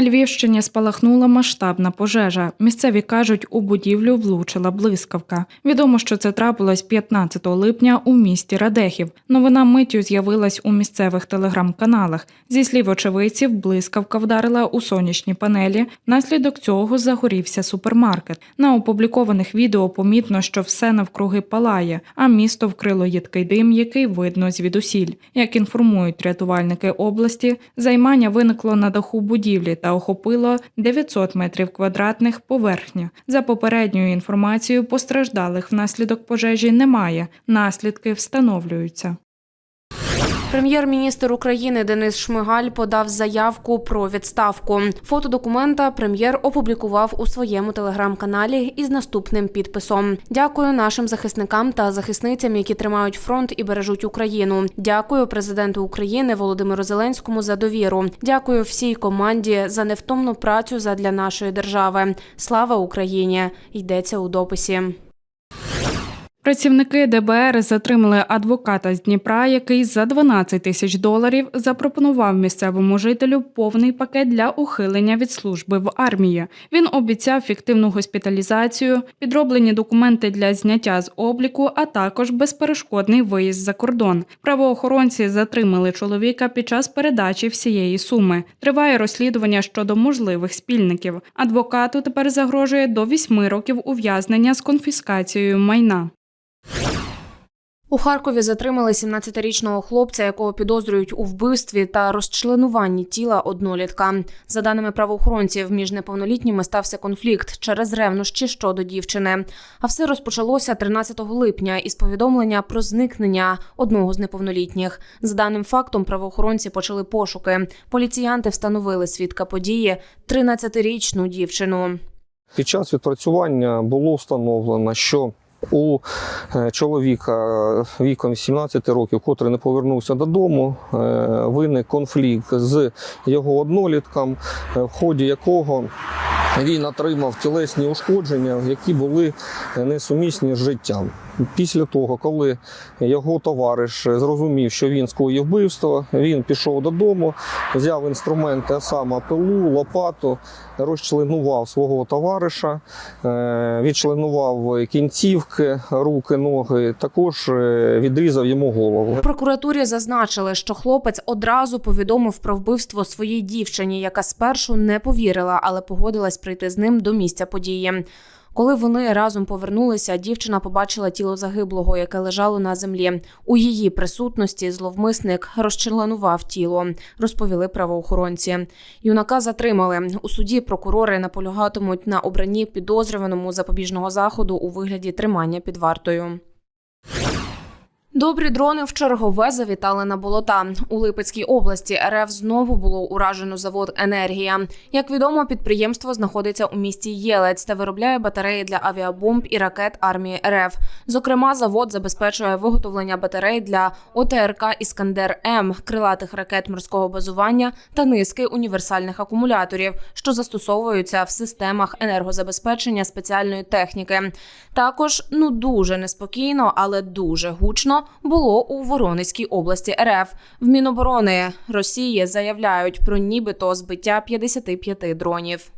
На Львівщині спалахнула масштабна пожежа. Місцеві кажуть, у будівлю влучила блискавка. Відомо, що це трапилось 15 липня у місті Радехів. Новина миттю з'явилась у місцевих телеграм-каналах. Зі слів очевидців, блискавка вдарила у сонячні панелі. Внаслідок цього загорівся супермаркет. На опублікованих відео помітно, що все навкруги палає, а місто вкрило їдкий дим, який видно звідусіль. Як інформують рятувальники області, займання виникло на даху будівлі та охопило 900 метрів квадратних поверхня. За попередньою інформацією, постраждалих внаслідок пожежі немає. Наслідки встановлюються. Прем'єр-міністр України Денис Шмигаль подав заявку про відставку. Фото документа прем'єр опублікував у своєму телеграм-каналі із наступним підписом: Дякую нашим захисникам та захисницям, які тримають фронт і бережуть Україну. Дякую президенту України Володимиру Зеленському за довіру. Дякую всій команді за невтомну працю задля нашої держави. Слава Україні! Йдеться у дописі. Працівники ДБР затримали адвоката з Дніпра, який за 12 тисяч доларів запропонував місцевому жителю повний пакет для ухилення від служби в армії. Він обіцяв фіктивну госпіталізацію, підроблені документи для зняття з обліку, а також безперешкодний виїзд за кордон. Правоохоронці затримали чоловіка під час передачі всієї суми. Триває розслідування щодо можливих спільників. Адвокату тепер загрожує до 8 років ув'язнення з конфіскацією майна. У Харкові затримали 17-річного хлопця, якого підозрюють у вбивстві та розчленуванні тіла однолітка. За даними правоохоронців, між неповнолітніми стався конфлікт через ревнощі щодо дівчини. А все розпочалося 13 липня із повідомлення про зникнення одного з неповнолітніх. За даним фактом, правоохоронці почали пошуки. Поліціянти встановили свідка події 13-річну дівчину. Під час відпрацювання було встановлено, що у е, чоловіка віком 17 років, котрий не повернувся додому, е, виник конфлікт з його однолітком, е, в ході якого він отримав тілесні ушкодження, які були несумісні з життям. Після того, коли його товариш зрозумів, що він скоїв вбивство, він пішов додому, взяв інструменти, а саме пилу, лопату, розчленував свого товариша, е, відчленував кінцівки, руки, ноги, також е, відрізав йому голову. Прокуратурі зазначили, що хлопець одразу повідомив про вбивство своїй дівчині, яка спершу не повірила, але погодилась прийти з ним до місця події. Коли вони разом повернулися, дівчина побачила тіло загиблого, яке лежало на землі. У її присутності зловмисник розчленував тіло, розповіли правоохоронці. Юнака затримали у суді. Прокурори наполягатимуть на обранні підозрюваному запобіжного заходу у вигляді тримання під вартою. Добрі дрони в чергове завітали на болота. У Липецькій області РФ знову було уражено завод Енергія. Як відомо, підприємство знаходиться у місті Єлець та виробляє батареї для авіабомб і ракет армії РФ. Зокрема, завод забезпечує виготовлення батарей для ОТРК Іскандер М, крилатих ракет морського базування та низки універсальних акумуляторів, що застосовуються в системах енергозабезпечення спеціальної техніки. Також ну дуже неспокійно, але дуже гучно було у Воронезькій області РФ. В Міноборони Росії заявляють про нібито збиття 55 дронів.